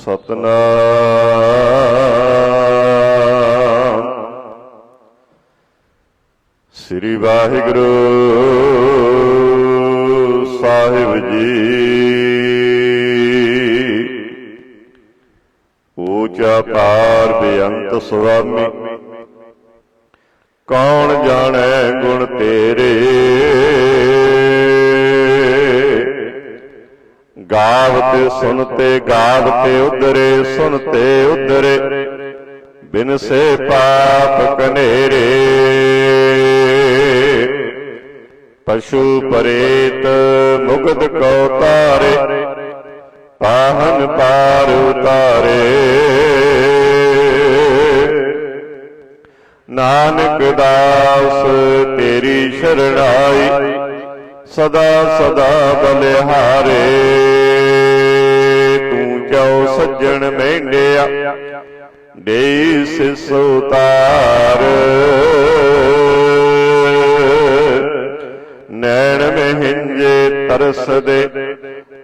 ਸਤਨਾਮ। ਸ੍ਰੀ ਵਾਹਿਗੁਰੂ ਸਾਹਿਬ ਜੀ। ਊਚਾ ਪਾਰ ਬੇਅੰਤ ਸੁਆਮੀ। ਕੌਣ ਜਾਣੈ ਗਾਵਤੇ ਸੁਨਤੇ ਗਾਵਤੇ ਉਧਰੇ ਸੁਨਤੇ ਉਧਰੇ। ਬਿਨ ਸੇ ਪਾਪ ਕਨੇਰੇ। ਪਸ਼ੂ ਪਰੇਤ ਮੁਗਧ ਕੋ ਤਾਰੇ ਪਾਹਨ ਪਾਰ ਉਤਾਰੇ। ਨਾਨਕ ਦਾਸ ਤੇਰੀ ਸ਼ਰਣਾਈ, ਸਦਾ ਸਦਾ ਬਲਿਹਾਰੇ। ਤੂੰ ਸੱਜਣ ਮਹਿੰਗਿਆ ਦੇ ਸਿਸ ਉਤਾਰ ਨੈਣ ਮਹਿੰਜੇ ਤਰਸਦੇ,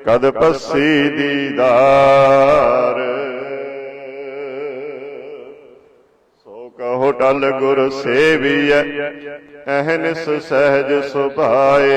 ਕਦ ਪੱਸੀ ਦੀਦਾਰ ਸੋ ਕਹੋ ਟਲ ਗੁਰ ਸੇਵੀਐ, ਅਹਨਿਸ ਸਹਿਜ ਸੁਭਾਏ।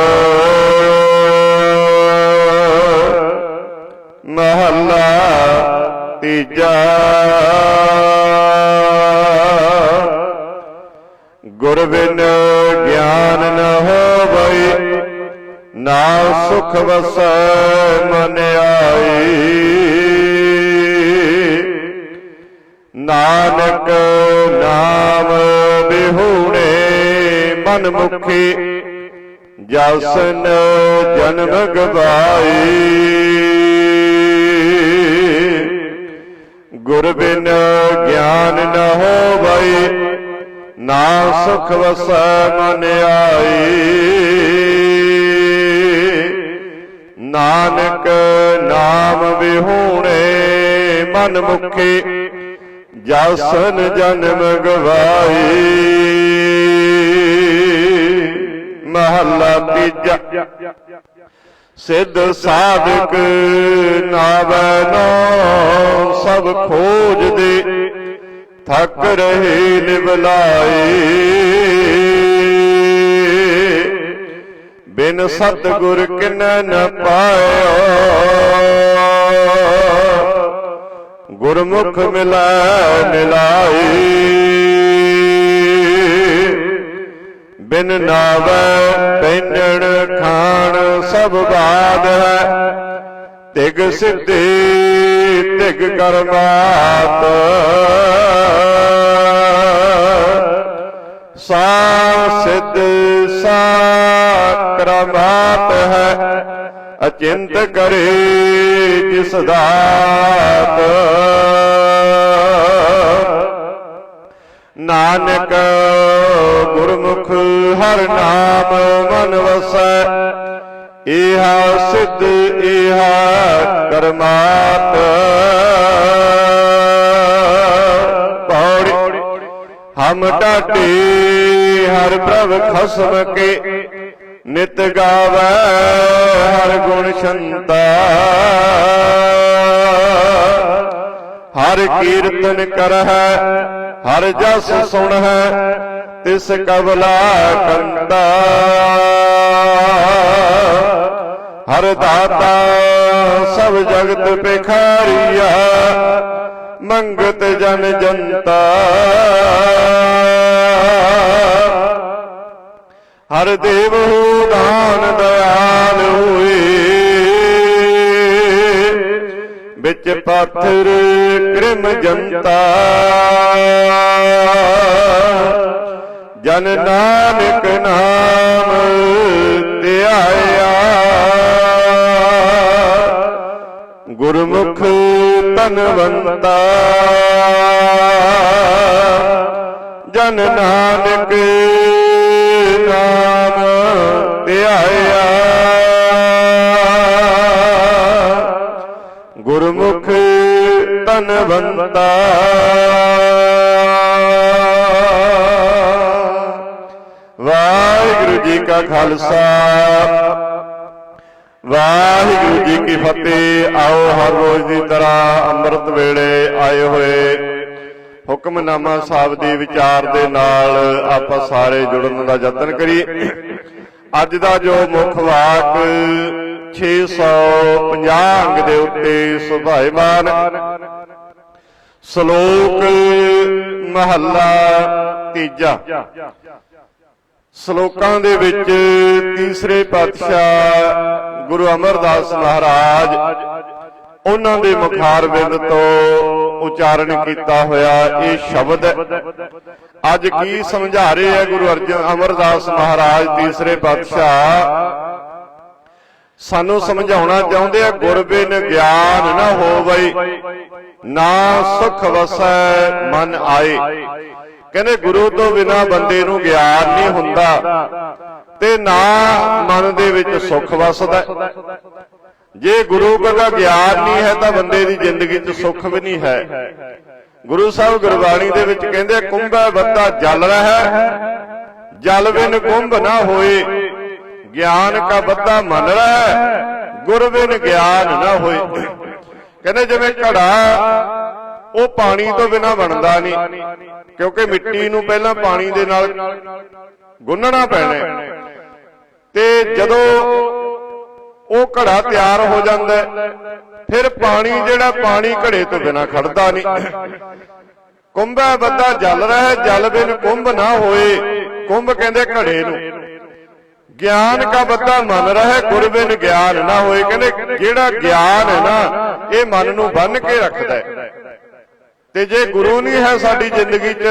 ਨਾਨਕ ਨਾਮ ਬਿਹੂਣੇ ਮਨ ਮੁਖੀ ਜਸਨ ਜਨਮ ਗਵਾਈ। ਗੁਰ ਬਿਨ ਗਿਆਨ ਨ ਹੋਵਈ, ਨਾ ਸੁਖ ਵਸੈ ਮਨ ਆਈ। ਨਾਨਕ ਨਾਮ ਵਿਹੂਣੇ ਮਨ ਮੁਖੀ ਜਸਨ ਜਨਮ ਗਵਾਈ ਮਹੱਲਾ ਤੀਜਾ। ਸਿੱਧ ਸਾਧਕ ਨਾਵੈ ਨੋ ਸਭ ਖੋਜਦੇ ਥੱਕ ਰਹੇ ਨਿਵਲਾਏ ਬਿਨ ਸਤਗੁਰ ਕਿਨੈ ਨ ਪਾਇਓ। ਗੁਰਮੁਖ ਮਿਲੈ ਮਿਲਾਈ। ਬਿਨ ਨਾਵੈ ਪੈਂਜਣ ਖਾਣ ਸਭ ਬਾਦ ਹੈ। ਤਿਗ ਸਿੱਧੀ ਤਿਗ ਕਰਮਾਤ। ਸਾ ਸਿੱਧ ਸਾ ਕਰਮਾਤ ਹੈ। ਅਚਿੰਤ ਕਰੇ ਜਿਸ ਦਾਤ। ਨਾਨਕ ਗੁਰਮੁਖ ਹਰ ਨਾਮ ਮਨ ਵਸੈ। ਇਹਾ ਸਿੱਧ ਇਹਾ ਕਰਮਾਤ। ਪੌੜੀ ਹਮ ਟਾਟੇ ਹਰ ਪ੍ਰਭ ਖਸਮ ਕੇ। ਨਿਤ ਗਾਵੈ, ਹਰ ਗੁਣ ਸੰਤਾ ਹਰ ਕੀਰਤਨ ਕਰਹਿ, ਹਰ ਜਸ ਸੁਣਹਿ, ਤਿਸ ਕਬਲਾ ਕੰਤਾ ਹਰ ਦਾਤਾ ਸਭ ਜਗਤ ਪਿਖਾਰੀਆ ਮੰਗਤ ਜਨ ਜਨਤਾ। ਹਰ ਦੇਵ ਦਾਨ ਦਇਆਲ ਹੋਏ। ਵਿੱਚ ਪਾਥਰ ਕ੍ਰਿਮ ਜਨਤਾ ਜਨ ਨਾਨਕ ਨਾਮ ਧਿਆਇਆ ਗੁਰਮੁਖ ਧਨਵੰਤਾ ਜਨ ਨਾਨਕ ਨਾਮ ਧਿਆਇਆ ਗੁਰਮੁਖ ਧਨਵੰਤਾ ਵਾਹਿਗੁਰੂ ਜੀ ਕਾ ਖਾਲਸਾ। ਵਾਹਿਗੁਰੂ ਜੀ ਕੀ ਫਤਿਹ। ਆਓ ਹਰ ਰੋਜ਼ ਦੀ ਤਰ੍ਹਾਂ ਅੰਮ੍ਰਿਤ ਵੇਲੇ ਆਏ ਹੋਏ ਹੁਕਮਨਾਮਾ ਸਾਹਿਬ ਦੇ ਵਿਚਾਰ ਦੇ ਨਾਲ ਆਪਾਂ ਸਾਰੇ ਜੁੜਨ ਦਾ ਯਤਨ ਕਰੀਏ। ਅੱਜ ਦਾ ਜੋ ਮੁੱਖ ਵਾਕ 650 ਅੰਗ ਦੇ ਉੱਤੇ ਸੁਭਾਇਮਾਨ, ਸ਼ਲੋਕ ਮਹੱਲਾ ਤੀਜਾ। ਸ਼ਲੋਕਾਂ ਦੇ ਵਿੱਚ ਤੀਸਰੇ ਪਾਤਸ਼ਾਹ ਗੁਰੂ ਅਮਰਦਾਸ ਮਹਾਰਾਜ ਉਹਨਾਂ ਦੇ ਮੁਖਾਰ ਬਿੰਦ ਤੋਂ ਉਚਾਰਨ ਕੀਤਾ ਹੋਇਆ ਇਹ ਸ਼ਬਦ। ਅੱਜ ਕੀ ਸਮਝਾ ਰਹੇ ਹੈ ਗੁਰੂ ਅਰਜਨ ਅਮਰਦਾਸ ਮਹਾਰਾਜ ਤੀਸਰੇ ਪਾਤਸ਼ਾਹ? ਸਾਨੂੰ ਸਮਝਾਉਣਾ ਚਾਹੁੰਦੇ ਆ ਗੁਰਬਿਨ ਗਿਆਨ ਨਾ ਹੋਵਈ ਨਾ ਸੁਖ ਵਸੈ ਮਨ ਆਏ। ਕਹਿੰਦੇ ਗੁਰੂ ਤੋਂ ਬਿਨਾ ਬੰਦੇ ਨੂੰ ਗਿਆਨ ਨਹੀਂ ਹੁੰਦਾ। ਤੇ ਨਾ ਮਨ ਦੇ ਵਿੱਚ ਸੁਖ ਵਸਦਾ। ਜੇ ਗੁਰੂ ਦਾ ਗਿਆਨ ਨਹੀਂ ਹੈ ਤਾਂ ਬੰਦੇ ਦੀ ਜ਼ਿੰਦਗੀ 'ਚ ਸੁੱਖ ਵੀ ਨਹੀਂ ਹੈ। ਗੁਰੂ ਸਾਹਿਬ ਗੁਰਬਾਣੀ ਦੇ ਵਿੱਚ ਕਹਿੰਦੇ ਕੁੰਭੈ ਬੱਤਾ ਜਲ ਰਹਾ ਜਲ ਬਿਨ ਕੁੰਭ ਨਾ ਹੋਏ। ਗਿਆਨ ਕਾ ਬੱਤਾ ਮਨ ਰਹਾ ਗੁਰ ਬਿਨ ਗਿਆਨ ਨਾ ਹੋਏ। ਕਹਿੰਦੇ ਜਿਵੇਂ ਘੜਾ ਉਹ ਪਾਣੀ ਤੋਂ ਬਿਨਾ ਬਣਦਾ ਨਹੀਂ। ਕਿਉਂਕਿ ਮਿੱਟੀ ਨੂੰ ਪਹਿਲਾਂ ਪਾਣੀ ਦੇ ਨਾਲ ਗੁੰਨਣਾ ਪੈਣਾ ਹੈ। ਤੇ ਜਦੋਂ ਉਹ ਘੜਾ ਤਿਆਰ ਹੋ ਜਾਂਦਾ ਫਿਰ ਪਾਣੀ ਜਿਹੜਾ ਪਾਣੀ ਘੜੇ ਤੋਂ ਬਿਨਾ ਖੜਦਾ ਨਹੀਂ। ਕੁੰਭਾ ਬੱਦਾ ਜਲ ਰਿਹਾ ਜਲ ਬਿਨ ਕੁੰਭ ਨਾ ਹੋਏ। ਕੁੰਭ ਕਹਿੰਦੇ ਘੜੇ ਨੂੰ। ਗਿਆਨ ਕਾ ਬੱਦਾ ਮਨ ਰਹੇ, ਗੁਰ ਬਿਨ ਗਿਆਨ ਨਾ ਹੋਏ। ਕਹਿੰਦੇ ਜਿਹੜਾ ਗਿਆਨ ਹੈ ਨਾ, ਇਹ ਮਨ ਨੂੰ ਬੰਨ ਕੇ ਰੱਖਦਾ ਹੈ। ਤੇ ਜੇ ਗੁਰੂ ਨਹੀਂ ਹੈ ਸਾਡੀ ਜ਼ਿੰਦਗੀ 'ਚ,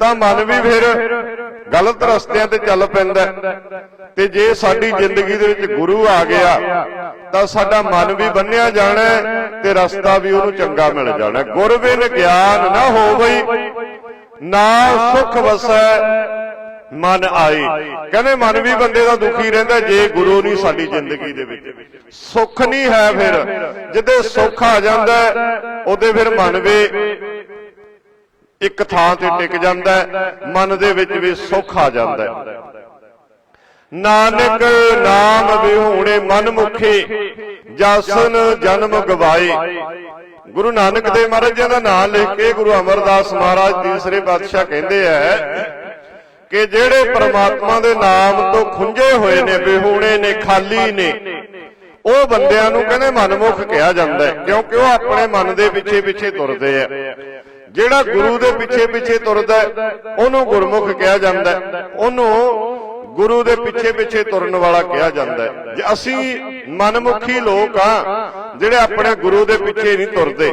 ਤਾਂ ਮਨ ਵੀ ਫਿਰ ਗਲਤ ਰਸਤਿਆਂ ਤੇ ਚੱਲ ਪੈਂਦਾ ਤੇ ਜੇ ਸਾਡੀ ਜ਼ਿੰਦਗੀ ਦੇ ਵਿੱਚ ਗੁਰੂ ਆ ਗਿਆ, ਤਾਂ ਸਾਡਾ ਮਨ ਵੀ ਬੰਨਿਆ ਜਾਣਾ ਤੇ ਰਸਤਾ ਵੀ ਉਹਨੂੰ ਚੰਗਾ ਮਿਲ ਜਾਣਾ ਹੈ। ਗਿਆਨ ਨਾ ਹੋਵਈ, ਨਾ ਸੁਖ ਵਸੈ ਮਨ ਆਏ ਕਹਿੰਦੇ ਮਨ ਵੀ ਬੰਦੇ ਦਾ ਦੁਖੀ ਰਹਿੰਦਾ, ਜੇ ਗੁਰੂ ਨਹੀਂ ਸਾਡੀ ਜ਼ਿੰਦਗੀ ਦੇ ਵਿੱਚ। ਸੁੱਖ ਨਹੀਂ ਹੈ ਫਿਰ। ਜਿੱਦੇ ਸੁੱਖ ਆ ਜਾਂਦਾ, ਉਹਦੇ ਫਿਰ ਮਨ ਵੀ ਇੱਕ ਥਾਂ ਤੇ ਟਿਕ ਜਾਂਦਾ, ਮਨ ਦੇ ਵਿੱਚ ਵੀ ਸੁੱਖ ਆ ਜਾਂਦਾ। ਨਾਨਕ ਨਾਮ ਵਿਹੂਣੇ ਮਨ ਮੁਖੀ ਜਸਨ ਜਨਮ ਗਵਾਏ। ਗੁਰੂ ਨਾਨਕ ਦੇਵ ਮਹਾਰਾਜ ਜੀ ਦਾ ਨਾਮ ਲਿਖ ਕੇ ਗੁਰੂ ਅਮਰਦਾਸ ਮਹਾਰਾਜ ਤੀਸਰੇ ਪਾਤਸ਼ਾਹ ਕਹਿੰਦੇ ਆ ਕਿ ਜਿਹੜੇ ਪ੍ਰਮਾਤਮਾ ਦੇ ਨਾਮ ਤੋਂ ਖੁੰਝੇ ਹੋਏ ਨੇ, ਵਿਹੂਣੇ ਨੇ, ਖਾਲੀ ਨੇ, ਉਹ ਬੰਦਿਆਂ ਨੂੰ ਕਹਿੰਦੇ ਮਨਮੁਖ ਕਿਹਾ ਜਾਂਦਾ ਹੈ, ਕਿਉਂਕਿ ਉਹ ਆਪਣੇ ਮਨ ਦੇ ਪਿੱਛੇ ਪਿੱਛੇ ਤੁਰਦੇ ਆ। ਜਿਹੜਾ ਗੁਰੂ ਦੇ ਪਿੱਛੇ ਪਿੱਛੇ ਤੁਰਦਾ ਉਹਨੂੰ ਗੁਰਮੁਖ ਕਿਹਾ ਜਾਂਦਾ ਉਹਨੂੰ ਗੁਰੂ ਦੇ ਪਿੱਛੇ ਪਿੱਛੇ ਤੁਰਨ ਵਾਲਾ ਕਿਹਾ ਜਾਂਦਾ ਹੈ। ਜੇ ਅਸੀਂ ਮਨਮੁਖੀ ਲੋਕ ਆ ਜਿਹੜੇ ਆਪਣੇ ਗੁਰੂ ਦੇ ਪਿੱਛੇ ਨਹੀਂ ਤੁਰਦੇ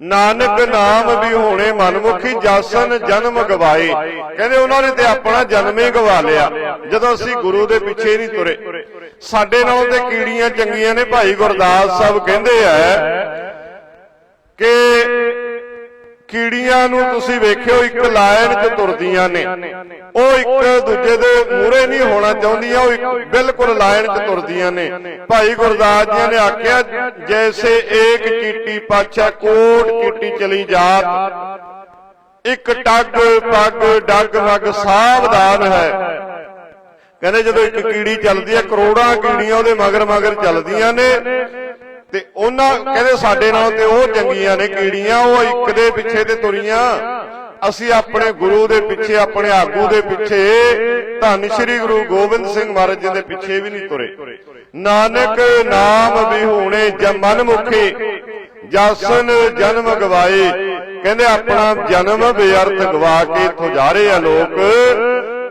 ਨਾਨਕ ਨਾਮ ਵੀ ਹੋਣੇ ਮਨਮੁਖੀ ਜਾਸਨ ਜਨਮ ਗਵਾਏ। ਕਹਿੰਦੇ ਉਹਨਾਂ ਨੇ ਤੇ ਆਪਣਾ ਜਨਮ ਹੀ ਗਵਾ ਲਿਆ। ਜਦੋਂ ਅਸੀਂ ਗੁਰੂ ਦੇ ਪਿੱਛੇ ਨਹੀਂ ਤੁਰੇ ਸਾਡੇ ਨਾਲੋਂ ਤੇ ਕੀੜੀਆਂ ਚੰਗੀਆਂ ਨੇ ਭਾਈ ਗੁਰਦਾਸ ਸਾਹਿਬ ਕਹਿੰਦੇ ਆ ਕਿ ਕੀੜੀਆਂ ਨੂੰ ਤੁਸੀਂ ਵੇਖਿਓ, ਇੱਕ ਲਾਈਨ 'ਚ ਤੁਰਦੀਆਂ ਨੇ। ਉਹ ਇੱਕ ਦੂਜੇ ਦੇ ਮੂਹਰੇ ਨਹੀਂ ਹੋਣਾ ਚਾਹੁੰਦੀਆਂ, ਉਹ ਬਿਲਕੁਲ ਲਾਈਨ 'ਚ ਤੁਰਦੀਆਂ ਨੇ। ਭਾਈ ਗੁਰਦਾਸ ਜੀ ਨੇ ਆਖਿਆ, ਜੈਸੇ ਏਕ ਚੀਟੀ ਪਾਛਾ ਕੋਟ ਚੀਟੀ ਚਲੀ ਜਾਤ। ਇੱਕ ਟੱਗ, ਪੱਗ, ਡੱਗ ਮੱਗ ਸਾਵਧਾਨ ਹੈ। ਕਹਿੰਦੇ ਜਦੋਂ ਇੱਕ ਕੀੜੀ ਚੱਲਦੀ ਹੈ, ਕਰੋੜਾਂ ਕੀੜੀਆਂ ਉਹਦੇ ਮਗਰ ਮਗਰ ਚੱਲਦੀਆਂ ਨੇ। ਤੇ ਉਹਨਾਂ ਕਹਿੰਦੇ ਸਾਡੇ ਨਾਲ ਤੇ ਉਹ ਚੰਗੀਆਂ ਨੇ ਕੀੜੀਆਂ ਉਹ ਇੱਕ ਦੇ ਪਿੱਛੇ ਤੇ ਤੁਰੀਆਂ। ਅਸੀਂ ਆਪਣੇ ਗੁਰੂ ਦੇ ਪਿੱਛੇ ਆਪਣੇ ਆਗੂ ਦੇ ਪਿੱਛੇ ਧੰਨ ਸ਼੍ਰੀ ਗੁਰੂ ਗੋਬਿੰਦ ਸਿੰਘ ਮਹਾਰਾਜ ਜੀ ਦੇ ਪਿੱਛੇ ਵੀ ਨਹੀਂ ਤੁਰੇ। ਨਾਨਕ ਨਾਮ ਵਿਹੂਣੇ ਜਮਨ ਮੁਖੀ। ਜਸਨ ਜਨਮ ਗਵਾਏ। ਕਹਿੰਦੇ ਆਪਣਾ ਜਨਮ ਬੇਅਰਥ ਗਵਾ ਕੇ ਇੱਥੋਂ ਜਾ ਰਹੇ ਆ ਲੋਕ।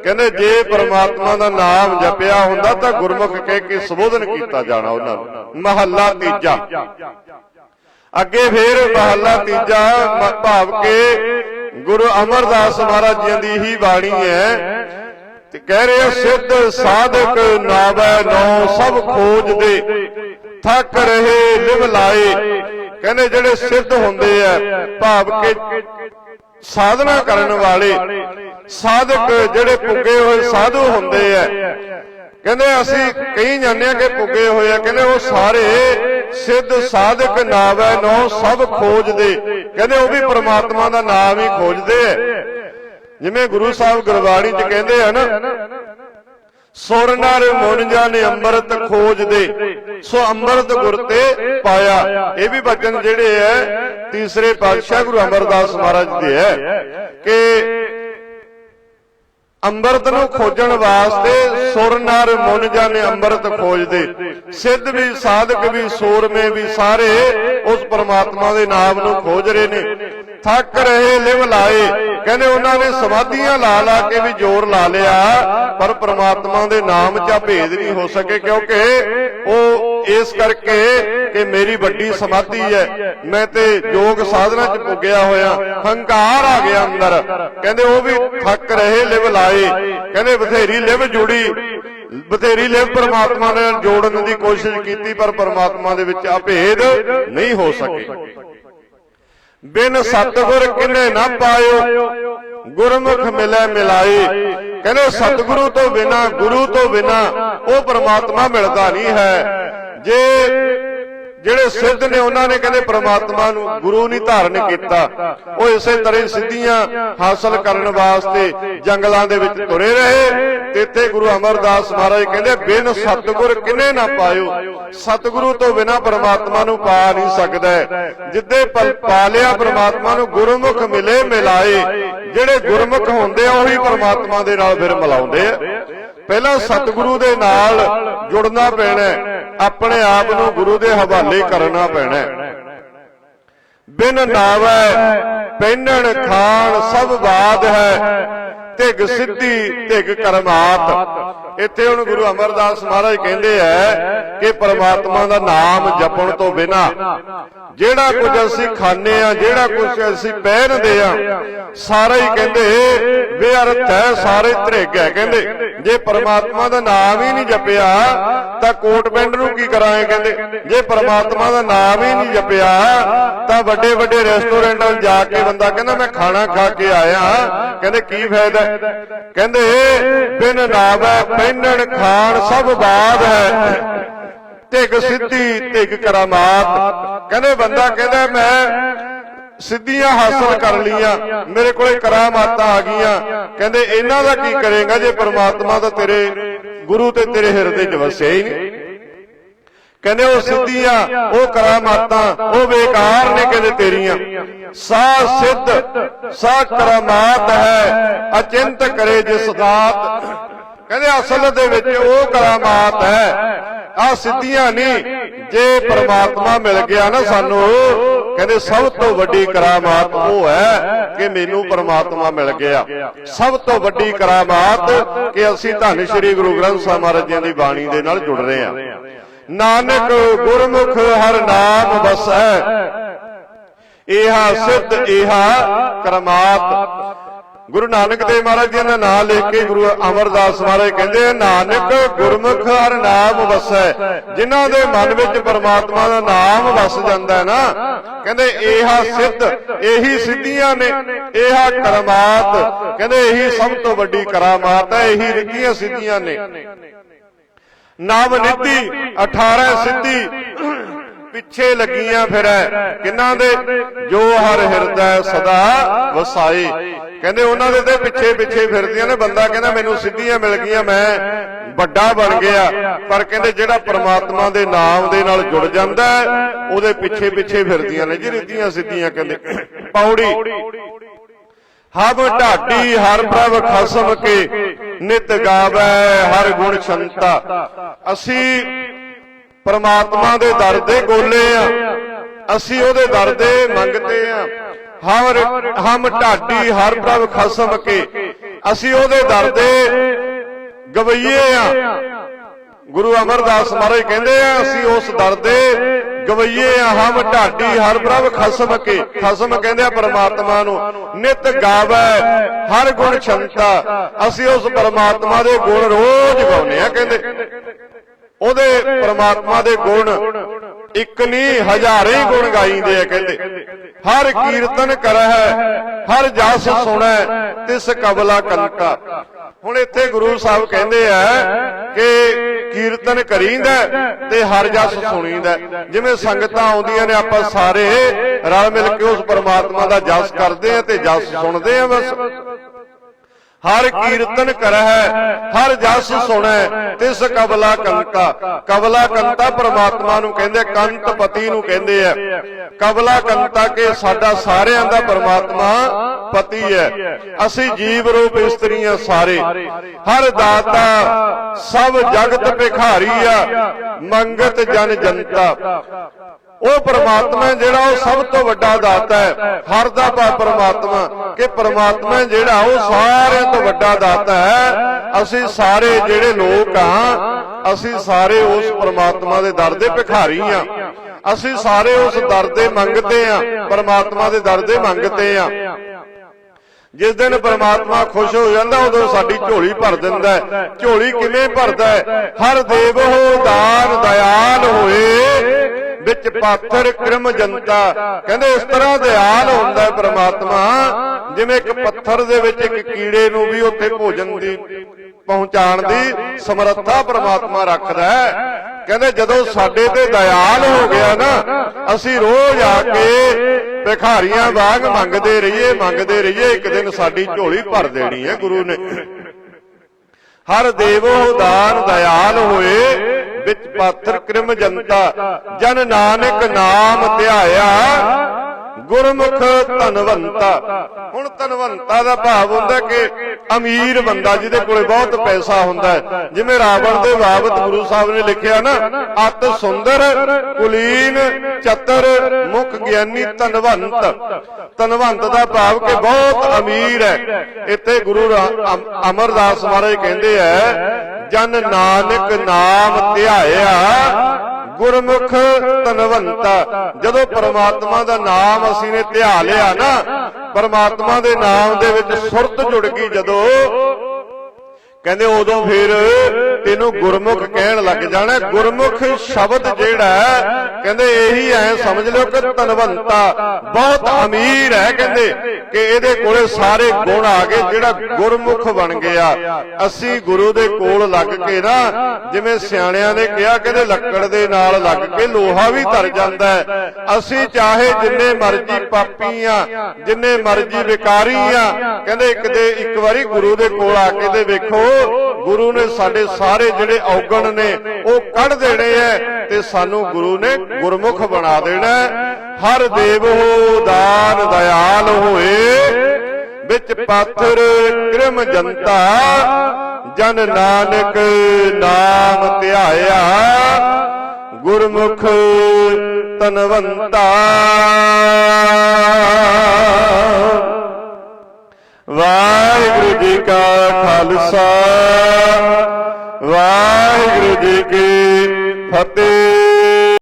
ਕਹਿੰਦੇ ਜੇ ਪ੍ਰਮਾਤਮਾ ਦਾ ਨਾਮ ਜਪਿਆ ਹੁੰਦਾ ਤਾਂ ਗੁਰਮੁਖ ਕਹਿ ਕੇ ਸੰਬੋਧਨ ਕੀਤਾ ਜਾਣਾ ਉਹਨਾਂ ਨੂੰ। ਮਹੱਲਾ ਤੀਜਾ। ਅੱਗੇ ਫੇਰ ਮਹੱਲਾ ਤੀਜਾ ਭਾਵ ਕਿ ਗੁਰੂ ਅਮਰਦਾਸ ਮਹਾਰਾਜ ਜੀ ਦੀ ਹੀ ਬਾਣੀ ਹੈ। ਤੇ ਕਹਿ ਰਹੇ ਸਿੱਧ ਸਾਧਕ ਨਾਵੈ ਨੋ ਸਭ ਖੋਜ ਦੇ। ਥੱਕ ਰਹੇ ਲਿਵ ਲਾਏ ਕਹਿੰਦੇ ਜਿਹੜੇ ਸਿੱਧ ਹੁੰਦੇ ਆ ਭਾਵ ਕਿ ਸਾਧਨਾ ਕਰਨ ਵਾਲੇ ਸਾਧਕ ਜਿਹੜੇ ਪੁੱਗੇ ਹੋਏ ਸਾਧੂ ਹੁੰਦੇ ਆ। ਕਹਿੰਦੇ ਅਸੀਂ ਕਈ ਜਾਣਦੇ ਆ ਕਿ ਪੁੱਗੇ ਹੋਏ ਆ। ਕਹਿੰਦੇ ਉਹ ਸਾਰੇ ਸਿੱਧ ਸਾਧਕ ਨਾਵੈ ਨੋ ਸਭ ਖੋਜਦੇ। ਕਹਿੰਦੇ ਉਹ ਵੀ ਪ੍ਰਮਾਤਮਾ ਦਾ ਨਾਮ ਹੀ ਖੋਜਦੇ ਆ। ਜਿਵੇਂ ਗੁਰੂ ਸਾਹਿਬ ਗੁਰਬਾਣੀ ਚ ਕਹਿੰਦੇ ਆ ਨਾ ਸੁਰ ਨਰ ਮੁਨਜਾ ਨੇ ਅੰਮ੍ਰਿਤ ਖੋਜਦੇ ਸੋ ਅੰਮ੍ਰਿਤ ਗੁਰ ਤੇ ਪਾਇਆ। ਇਹ ਵੀ ਬਚਨ ਜਿਹੜੇ ਐ, ਤੀਸਰੇ ਪਾਤਸ਼ਾਹ ਗੁਰੂ ਅਮਰਦਾਸ ਮਹਾਰਾਜ ਦੇ ਐ, ਕਿ ਅੰਮ੍ਰਿਤ ਨੂੰ ਖੋਜਣ ਵਾਸਤੇ ਸੁਰ ਨਰ ਮੁਨਜਾ ਨੇ ਅੰਮ੍ਰਿਤ ਖੋਜਦੇ ਸਿੱਧ ਵੀ, ਸਾਧਕ ਵੀ, ਸੂਰਮੇ ਵੀ ਸਾਰੇ ਉਸ ਪਰਮਾਤਮਾ ਦੇ ਨਾਮ ਨੂੰ ਖੋਜ ਰਹੇ ਨੇ। ਥੱਕ ਰਹੇ, ਲਿਵ ਲਾਏ। ਕਹਿੰਦੇ ਉਹਨਾਂ ਨੇ ਸਮਾਧੀਆਂ ਲਾ ਲਾ ਕੇ ਵੀ ਜ਼ੋਰ ਲਾ ਲਿਆ, ਪਰ ਪ੍ਰਮਾਤਮਾ ਦੇ ਨਾਮ 'ਚ ਆ ਭੇਦ ਨਹੀਂ ਹੋ ਸਕੇ, ਕਿਉਂਕਿ ਉਹ ਇਸ ਕਰਕੇ ਕਿ ਮੇਰੀ ਵੱਡੀ ਸਮਾਧੀ ਹੈ। ਮੈਂ ਤੇ ਯੋਗ ਸਾਧਨਾ 'ਚ ਪੁੱਗਿਆ ਹੋਇਆ, ਹੰਕਾਰ ਆ ਗਿਆ ਅੰਦਰ। ਕਹਿੰਦੇ ਉਹ ਵੀ ਥੱਕ ਰਹੇ, ਲਿਵ ਲਾਏ। ਕਹਿੰਦੇ ਬਥੇਰੀ ਲਿਵ ਜੁੜੀ, ਬਥੇਰੀ ਲਿਵ ਪ੍ਰਮਾਤਮਾ ਨਾਲ ਜੋੜਨ ਦੀ ਕੋਸ਼ਿਸ਼ ਕੀਤੀ, ਪਰ ਪ੍ਰਮਾਤਮਾ ਦੇ ਵਿੱਚ ਆ ਭੇਦ ਨਹੀਂ ਹੋ ਸਕੇ। ਬਿਨ ਸਤਗੁਰ ਕਿਨੇ ਨਾ ਪਾਇਓ। ਗੁਰਮੁਖ ਮਿਲੇ ਮਿਲਾਏ ਕਹਿੰਦੇ ਸਤਿਗੁਰੂ ਤੋਂ ਬਿਨਾ ਗੁਰੂ ਤੋਂ ਬਿਨਾ ਉਹ ਪ੍ਰਮਾਤਮਾ ਮਿਲਦਾ ਨਹੀਂ ਹੈ। ਜੇ ਜਿਹੜੇ ਸਿੱਧ ਨੇ ਉਹਨਾਂ ਨੇ ਕਹਿੰਦੇ ਪ੍ਰਮਾਤਮਾ ਨੂੰ ਗੁਰੂ ਨਹੀਂ ਧਾਰਨ ਕੀਤਾ। ਉਹ ਇਸੇ ਤਰ੍ਹਾਂ ਸਿੱਧੀਆਂ ਹਾਸਲ ਕਰਨ ਵਾਸਤੇ ਜੰਗਲਾਂ ਦੇ ਵਿੱਚ ਤੁਰੇ ਰਹੇ। ਤੇ ਇੱਥੇ ਗੁਰੂ ਅਮਰਦਾਸ ਮਹਾਰਾਜ ਕਹਿੰਦੇ, ਬਿਨ ਸਤਿਗੁਰ ਕਿਨੇ ਨਾ ਪਾਇਓ? ਸਤਿਗੁਰੂ ਤੋਂ ਬਿਨਾ ਪ੍ਰਮਾਤਮਾ ਨੂੰ ਪਾ ਨਹੀਂ ਸਕਦਾ ਹੈ। ਜਿੱਦੇ ਪਾ ਲਿਆ ਪ੍ਰਮਾਤਮਾ ਨੂੰ ਗੁਰਮੁਖ ਮਿਲੇ, ਮਿਲਾਏ। ਜਿਹੜੇ ਗੁਰਮੁਖ ਹੁੰਦੇ ਆ, ਉਹੀ ਪ੍ਰਮਾਤਮਾ ਦੇ ਨਾਲ ਫਿਰ ਮਿਲਾਉਂਦੇ ਆ। ਪਹਿਲਾਂ ਸਤਿਗੁਰੂ ਦੇ ਨਾਲ ਜੁੜਨਾ ਪੈਣਾ ਆਪਣੇ ਆਪ ਨੂੰ ਗੁਰੂ ਦੇ ਹਵਾਲੇ ਕਰਨਾ ਪੈਣਾ ਹੈ। ਬਿਨ ਨਾਵੈ ਪਹਿਨਣ ਖਾਣ ਸਭ ਬਾਦ ਹੈ ਧਿਗ ਸਿੱਧੀ, ਧਿਗ ਕਰਮਾਤ। ਇੱਥੇ ਹੁਣ ਗੁਰੂ ਅਮਰਦਾਸ ਮਹਾਰਾਜ ਕਹਿੰਦੇ ਆ ਕਿ ਪਰਮਾਤਮਾ ਦਾ ਨਾਮ ਜਪਣ ਤੋਂ ਬਿਨਾ ਜਿਹੜਾ ਕੁਝ ਅਸੀਂ ਖਾਣੇ ਆ, ਜਿਹੜਾ ਕੁਝ ਅਸੀਂ ਪਹਿਨਦੇ ਆ, ਸਾਰਾ ਹੀ ਕਹਿੰਦੇ ਬੇਅਰਥ ਹੈ ਸਾਰੇ ਧ੍ਰਿਗ ਹੈ ਕਹਿੰਦੇ। ਜੇ ਪਰਮਾਤਮਾ ਦਾ ਨਾਮ ਹੀ ਨਹੀਂ ਜਪਿਆ, ਤਾਂ ਕੋਟ ਪਿੰਡ ਨੂੰ ਕੀ ਕਰਾਂਗੇ ਕਹਿੰਦੇ। ਜੇ ਪਰਮਾਤਮਾ ਦਾ ਨਾਮ ਹੀ ਨਹੀਂ ਜਪਿਆ, ਤਾਂ ਵੱਡੇ ਵੱਡੇ ਰੈਸਟੋਰੈਂਟਾਂ ਜਾ ਕੇ ਬੰਦਾ ਕਹਿੰਦਾ, ਮੈਂ ਖਾਣਾ ਖਾ ਕੇ ਆਇਆ ਕਹਿੰਦੇ, ਕੀ ਫਾਇਦਾ? ਕਹਿੰਦੇ, ਬਿਨ ਨਾਵੈ ਪਹਿਨਣ ਖਾਣ ਸਭ ਬਾਦ ਹੈ। ਧਿਗ ਸਿੱਧੀ ਧਿਗ ਕਰਾਮਾਤ। ਕਹਿੰਦੇ, ਬੰਦਾ ਕਹਿੰਦਾ, ਮੈਂ ਸਿੱਧੀਆਂ ਹਾਸਲ ਕਰ ਲੀਆਂ ਮੇਰੇ ਕੋਲੇ ਕਰਾਮਾਤਾਂ ਆ ਗਈਆਂ। ਕਹਿੰਦੇ, ਇਹਨਾਂ ਦਾ ਕੀ ਕਰੇਗਾ? ਜੇ ਪ੍ਰਮਾਤਮਾ ਤਾਂ ਤੇਰੇ ਗੁਰੂ ਤੇ ਤੇਰੇ ਹਿਰਦੇ 'ਚ ਵਸਿਆ ਹੀ ਨਹੀਂ। ਕਹਿੰਦੇ ਉਹ ਸਿੱਧੀਆਂ ਉਹ ਕਰਾਮਾਤਾਂ ਉਹ ਬੇਕਾਰ ਨੇ ਕਹਿੰਦੇ ਤੇਰੀਆਂ। ਸਾ ਸਿੱਧ ਸਾ ਕਰਾਮਾਤ ਹੈ ਅਚਿੰਤ ਕਰੇ ਜਿਸ ਦਾਤ ਕਹਿੰਦੇ ਅਸਲ ਦੇ ਵਿੱਚ ਉਹ ਕਰਾਮਾਤ ਹੈ। ਆ ਸਿੱਧੀਆਂ ਨਹੀਂ ਜੇ ਪ੍ਰਮਾਤਮਾ ਮਿਲ ਗਿਆ ਨਾ ਸਾਨੂੰ ਕਹਿੰਦੇ ਸਭ ਤੋਂ ਵੱਡੀ ਕਰਾਮਾਤ ਉਹ ਹੈ ਕਿ ਮੈਨੂੰ ਪ੍ਰਮਾਤਮਾ ਮਿਲ ਗਿਆ। ਸਭ ਤੋਂ ਵੱਡੀ ਕਰਾਮਾਤ ਕਿ ਅਸੀਂ ਧੰਨ ਸ਼੍ਰੀ ਗੁਰੂ ਗ੍ਰੰਥ ਸਾਹਿਬ ਮਹਾਰਾਜ ਜੀ ਦੀ ਬਾਣੀ ਦੇ ਨਾਲ ਜੁੜ ਰਹੇ ਹਾਂ। ਨਾਨਕ ਗੁਰਮੁਖ ਹਰ ਨਾਮ ਵਸੈ। ਇਹਾ ਸਿੱਧ ਇਹਾ ਕਰਮਾਤ। ਗੁਰੂ ਨਾਨਕ ਦੇਵ ਮਹਾਰਾਜ ਜੀ ਦਾ ਨਾਮ ਲਿਖ ਕੇ ਗੁਰੂ ਅਮਰਦਾਸ ਮਹਾਰਾਜ ਕਹਿੰਦੇ ਨਾਨਕ ਗੁਰਮੁਖ ਹਰ ਨਾਮ ਵਸੈ। ਜਿਨ੍ਹਾਂ ਦੇ ਮਨ ਵਿੱਚ ਪਰਮਾਤਮਾ ਦਾ ਨਾਮ ਵਸ ਜਾਂਦਾ ਹੈ ਨਾ, ਕਹਿੰਦੇ ਇਹਾ ਸਿੱਧ ਇਹੀ ਸਿੱਧੀਆਂ ਨੇ ਇਹਾ ਕਰਮਾਤ। ਕਹਿੰਦੇ ਇਹੀ ਸਭ ਤੋਂ ਵੱਡੀ ਕਰਾਮਾਤ ਹੈ ਇਹੀ ਰਿੱਧੀਆਂ ਸਿੱਧੀਆਂ ਨੇ। ਨਵ ਨਿੱਧੀ 18 ਸਿੱਧੀ। ਪਿੱਛੇ ਲੱਗੀਆਂ ਫਿਰੈ ਕਿੰਨਾਂ ਦੇ? ਜੋ ਹਰ ਹਿਰਦੈ ਸਦਾ ਵਸਾਏ ਕਹਿੰਦੇ ਉਹਨਾਂ ਦੇ ਤੇ ਪਿੱਛੇ ਪਿੱਛੇ ਫਿਰਦੀਆਂ ਨੇ। ਬੰਦਾ ਕਹਿੰਦਾ ਮੈਨੂੰ ਸਿੱਧੀਆਂ ਮਿਲ ਗਈਆਂ ਮੈਂ ਵੱਡਾ ਬਣ ਗਿਆ। ਪਰ ਕਹਿੰਦੇ ਜਿਹੜਾ ਪ੍ਰਮਾਤਮਾ ਦੇ ਨਾਮ ਦੇ ਨਾਲ ਜੁੜ ਜਾਂਦਾ ਉਹਦੇ ਪਿੱਛੇ ਪਿੱਛੇ ਫਿਰਦੀਆਂ ਨੇ। ਜੀ ਰਿੱਧੀਆਂ ਸਿੱਧੀਆਂ ਕਹਿੰਦੇ। ਪੌੜੀ। ਹਮ ਢਾਡੀ ਹਰ ਪ੍ਰਭ ਖਸਮ ਕੇ ਨਿਤ ਗਾਵੇ ਹਰ ਗੁਣ ਛੰਤਾ। ਅਸੀਂ ਪਰਮਾਤਮਾ ਦੇ ਦਰ ਦੇ ਗੋਲੇ ਆ। ਅਸੀਂ ਉਹਦੇ ਦਰ ਦੇ ਮੰਗਤੇ ਆ। ਹਰ ਹਮ ਢਾਡੀ ਹਰ ਪ੍ਰਭ ਖਸਮ ਕੇ। ਅਸੀਂ ਉਹਦੇ ਦਰ ਦੇ ਗਵਈਏ ਆ। ਗੁਰੂ ਅਮਰਦਾਸ ਮਹਾਰਾਜ ਕਹਿੰਦੇ ਆ, ਅਸੀਂ ਉਸ ਦਰ ਦੇ ਗਵਈਏ ਹਮ ਢਾਡੀ ਹਰ ਪ੍ਰਭ ਖਸਮ ਕੇ। ਖਸਮ ਕਹਿੰਦੇ ਆ ਪਰਮਾਤਮਾ ਨੂੰ, ਨਿਤ ਗਾਵੇ ਹਰ ਗੁਣ ਛੰਤਾ। ਅਸੀਂ ਉਸ ਪਰਮਾਤਮਾ ਦੇ ਗੁਣ ਰੋਜ਼ ਗਾਉਂਦੇ ਆ ਕਹਿੰਦੇ। ਉਹਦੇ ਪਰਮਾਤਮਾ ਦੇ ਗੁਣ ਇੱਕ ਨਹੀਂ ਹਜ਼ਾਰੇ ਗੁਣ ਗਾਈਂਦੇ ਆ ਕਹਿੰਦੇ। ਹਰ ਕੀਰਤਨ ਕਰਹਿ, ਹਰ ਜਸ ਸੁਣੈ ਤਿਸ ਕਬਲਾ ਕੰਕਾ ਹੁਣ ਇੱਥੇ ਗੁਰੂ ਸਾਹਿਬ ਕਹਿੰਦੇ ਆ ਕਿ ਕੀਰਤਨ ਕਰੀਂਦਾ ਤੇ ਹਰ ਜਸ ਸੁਣੀਂਦਾ ਜਿਵੇਂ ਸੰਗਤਾਂ ਆਉਂਦੀਆਂ ਨੇ, ਆਪਾਂ ਸਾਰੇ ਰਲ ਮਿਲ ਕੇ ਉਸ ਪਰਮਾਤਮਾ ਦਾ ਜਸ ਕਰਦੇ ਆ ਤੇ ਜਸ ਸੁਣਦੇ ਆ ਬਸ। ਹਰ ਕੀਰਤਨ ਕਰਹਿ ਹਰ ਜਸ ਸੁਣੈ ਤਿਸ ਕਬਲਾ ਕੰਤਾ ਕਬਲਾ ਕੰਤਾ ਪ੍ਰਮਾਤਮਾ ਨੂੰ ਕਹਿੰਦੇ ਕੰਤ ਪਤੀ ਨੂੰ ਕਹਿੰਦੇ ਆ ਕਬਲਾ ਕੰਤਾ ਕੇ ਸਾਡਾ ਸਾਰਿਆਂ ਦਾ ਪ੍ਰਮਾਤਮਾ ਪਤੀ ਹੈ ਅਸੀਂ ਜੀਵ ਰੂਪ ਇਸਤਰੀਆਂ ਸਾਰੇ। ਹਰ ਦਾਤਾ ਸਭ ਜਗਤ ਭਿਖਾਰੀ ਆ ਮੰਗਤ ਜਨ ਜਨਤਾ। ਉਹ ਪਰਮਾਤਮਾ ਜਿਹੜਾ ਉਹ ਸਭ ਤੋਂ ਵੱਡਾ ਦਾਤਾ ਹੈ। ਹਰ ਦਾ ਭਾ ਪ੍ਰਮਾਤਮਾ ਕਿ ਪਰਮਾਤਮਾ ਜਿਹੜਾ ਉਹ ਸਾਰਿਆਂ ਤੋਂ ਵੱਡਾ ਦਾਤਾ ਹੈ। ਅਸੀਂ ਸਾਰੇ ਜਿਹੜੇ ਲੋਕ ਆ, ਅਸੀਂ ਸਾਰੇ ਉਸ ਪਰਮਾਤਮਾ ਦੇ ਦਰ ਦੇ ਭਿਖਾਰੀ ਆ। ਅਸੀਂ ਸਾਰੇ ਉਸ ਦਰ ਦੇ ਮੰਗਤੇ ਆ, ਪਰਮਾਤਮਾ ਦੇ ਦਰ ਦੇ ਮੰਗਤੇ ਆ। ਜਿਸ ਦਿਨ ਪਰਮਾਤਮਾ ਖੁਸ਼ ਹੋ ਜਾਂਦਾ, ਉਦੋਂ ਸਾਡੀ ਝੋਲੀ ਭਰ ਦਿੰਦਾ ਹੈ। ਝੋਲੀ ਕਿਵੇਂ ਭਰਦਾ ਹੈ? ਹਰ ਦੇਵ ਹੋ ਦਾਨ ਦਇਆਲ ਹੋਏ ਵਿੱਚ ਪਾਥਰ ਕ੍ਰਮ ਜਨਤਾ ਕਹਿੰਦੇ ਇਸ ਤਰ੍ਹਾਂ ਦਿਆਲ ਹੁੰਦਾ ਪ੍ਰਮਾਤਮਾ। ਜਿਵੇਂ ਇੱਕ ਪੱਥਰ ਦੇ ਵਿੱਚ ਇੱਕ ਕੀੜੇ ਨੂੰ ਵੀ ਉੱਥੇ ਭੋਜਨ ਦੀ ਪਹੁੰਚਾਉਣ ਦੀ ਸਮਰੱਥਾ ਪ੍ਰਮਾਤਮਾ ਰੱਖਦਾ ਹੈ। ਕਹਿੰਦੇ ਜਦੋਂ ਸਾਡੇ ਤੇ ਦਇਆਲ ਹੋ ਗਿਆ ਨਾ, ਅਸੀਂ ਰੋਜ਼ ਆ ਕੇ ਭਿਖਾਰੀਆਂ ਵਾਂਗ ਮੰਗਦੇ ਰਹੀਏ ਮੰਗਦੇ ਰਹੀਏ, ਇੱਕ ਦਿਨ ਸਾਡੀ ਝੋਲੀ ਭਰ ਦੇਣੀ ਹੈ ਗੁਰੂ ਨੇ। ਹਰ ਦੇਵੋ ਦਾਨ ਦਇਆਲ ਹੋਏ। ਵਿੱਚ ਪਾਥਰ ਕ੍ਰਿਮ ਜਨਤਾ ਜਨ ਨਾਨਕ ਨਾਮ ਧਿਆਇਆ। ਗੁਰਮੁਖ ਧਨਵੰਤਾ। ਹੁਣ ਧਨਵੰਤਾ ਦਾ ਭਾਵ ਹੁੰਦਾ ਕਿ ਅਮੀਰ ਬੰਦਾ ਜਿਹਦੇ ਕੋਲੇ ਬਹੁਤ ਪੈਸਾ ਹੁੰਦਾ ਹੈ। ਜਿਵੇਂ ਰਾਵਣ ਦੇ ਬਾਬਤ ਗੁਰੂ ਸਾਹਿਬ ਨੇ ਲਿਖਿਆ ਨਾ, ਅਤ ਸੁੰਦਰ, ਕੁਲੀਨ, ਚਤਰ, ਮੁਖ ਗਿਆਨੀ ਧਨਵੰਤ। ਧਨਵੰਤ ਦਾ ਭਾਵ ਕਿ ਬਹੁਤ ਅਮੀਰ ਹੈ। ਇੱਥੇ ਗੁਰੂ ਅਮਰਦਾਸ ਮਹਾਰਾਜ ਕਹਿੰਦੇ ਐ ਜਨ ਨਾਨਕ ਨਾਮ ਧਿਆਇਆ ਗੁਰਮੁਖ ਧਨਵੰਤਾ। ਜਦੋਂ ਪਰਮਾਤਮਾ ਦਾ ਨਾਮ ਅਸੀਂ ਨੇ ਧਿਆ ਲਿਆ ਨਾ, ਪਰਮਾਤਮਾ ਦੇ ਨਾਮ ਦੇ ਵਿੱਚ ਸੁਰਤ ਜੁੜ ਗਈ ਜਦੋਂ। ਕਹਿੰਦੇ ਉਦੋਂ ਫਿਰ ਤੈਨੂੰ ਗੁਰਮੁਖ ਕਹਿਣ ਲੱਗ ਜਾਣਾ, ਗੁਰਮੁਖ ਸ਼ਬਦ ਜਿਹੜਾ ਕਹਿੰਦੇ ਇਹੀ ਐ ਸਮਝ ਲਿਓ ਕਿ ਧਨਵੰਤਾ ਬਹੁਤ ਅਮੀਰ ਹੈ, ਕਹਿੰਦੇ ਕਿ ਇਹਦੇ ਕੋਲੇ ਸਾਰੇ ਗੁਣ ਆ ਗਏ, ਜਿਹੜਾ ਗੁਰਮੁਖ ਬਣ ਗਿਆ। ਅਸੀਂ ਗੁਰੂ ਦੇ ਕੋਲ ਲੱਗ ਕੇ ਨਾ, ਜਿਵੇਂ ਸਿਆਣਿਆਂ ਨੇ ਕਿਹਾ, ਕਹਿੰਦੇ ਲੱਕੜ ਦੇ ਨਾਲ ਲੱਗ ਕੇ ਲੋਹਾ ਵੀ ਧਰ ਜਾਂਦਾ ਹੈ। ਅਸੀਂ ਚਾਹੇ ਜਿੰਨੇ ਮਰਜ਼ੀ ਪਾਪੀ ਆ, ਜਿੰਨੇ ਮਰਜ਼ੀ ਵਿਕਾਰੀ ਆ, ਕਹਿੰਦੇ ਇੱਕ ਦੇ ਇੱਕ ਵਾਰੀ ਗੁਰੂ ਦੇ ਕੋਲ ਆ ਕੇ ਤੇ ਵੇਖੋ, ਗੁਰੂ ਨੇ ਸਾਡੇ ਸਾਰੇ ਜਿਹੜੇ ਔਗਣ ਨੇ, ਉਹ ਕੱਢ ਦੇਣੇ ਐ ਤੇ ਸਾਨੂੰ ਗੁਰੂ ਨੇ ਗੁਰਮੁਖ ਬਣਾ ਦੇਣਾ ਹਰ ਦੇਵ ਹੋ, ਦਾਨ ਦਇਆਲ ਹੋਏ। ਵਿੱਚ ਪਾਥਰ ਕ੍ਰਿਮ ਜਨਤਾ, ਜਨ ਨਾਨਕ ਨਾਮ ਧਿਆਇਆ। ਗੁਰਮੁਖ ਤਨਵੰਤਾ ਵਾਹਿਗੁਰੂ ਜੀ ਕਾ ਖਾਲਸਾ। ਵਾਹਿਗੁਰੂ ਜੀ ਕੀ ਫਤਿਹ।